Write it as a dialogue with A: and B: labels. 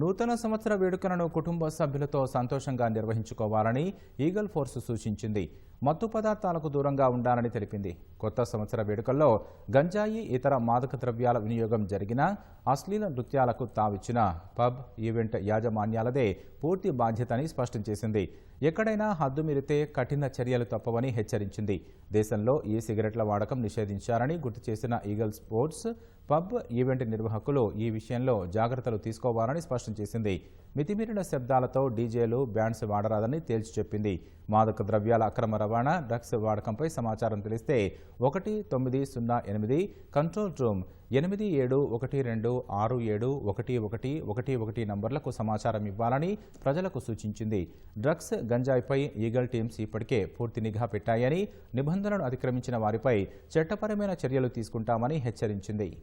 A: నూతన సంవత్సర వేడుకలను కుటుంబ సభ్యులతో సంతోషంగా నిర్వహించుకోవాలని ఈగల్ ఫోర్స్ సూచించింది. మత్తు పదార్థాలకు దూరంగా ఉండాలని తెలిపింది. కొత్త సంవత్సర వేడుకల్లో గంజాయి ఇతర మాదక ద్రవ్యాల వినియోగం జరిగినా అశ్లీల నృత్యాలకు తావిచ్చిన పబ్ ఈవెంట్ యాజమాన్యాలదే పూర్తి బాధ్యతని స్పష్టం చేసింది. ఎక్కడైనా హద్దు మీరితే కఠిన చర్యలు తప్పవని హెచ్చరించింది. దేశంలో ఈ సిగరెట్ల వాడకం నిషేధించారని గుర్తు చేసిన ఈగల్ స్పోర్ట్స్ పబ్ ఈవెంట్ నిర్వాహకులు ఈ విషయంలో జాగ్రత్తలు తీసుకోవాలని స్పష్టం చేసింది. మితిమీరిన శబ్దాలతో డీజేలు బ్యాండ్స్ వాడరాదని తేల్చి చెప్పింది. మాదక ద్రవ్యాల అక్రమ రవాణా డ్రగ్స్ వాడకంపై సమాచారం తెలిస్తే ఒకటి తొమ్మిది సున్నా ఎనిమిది కంట్రోల్ రూమ్ ఎనిమిది ఏడు ఒకటి రెండు ఆరు ఏడు ఒకటి ఒకటి ఒకటి ఒకటి నంబర్లకు సమాచారం ఇవ్వాలని ప్రజలకు సూచించింది. డ్రగ్స్ గంజాయిపై ఈగల్ టీమ్స్ ఇప్పటికే పూర్తి నిఘా పెట్టాయని నిబంధనలను అతిక్రమించిన వారిపై చట్టపరమైన చర్యలు తీసుకుంటామని హెచ్చరించింది.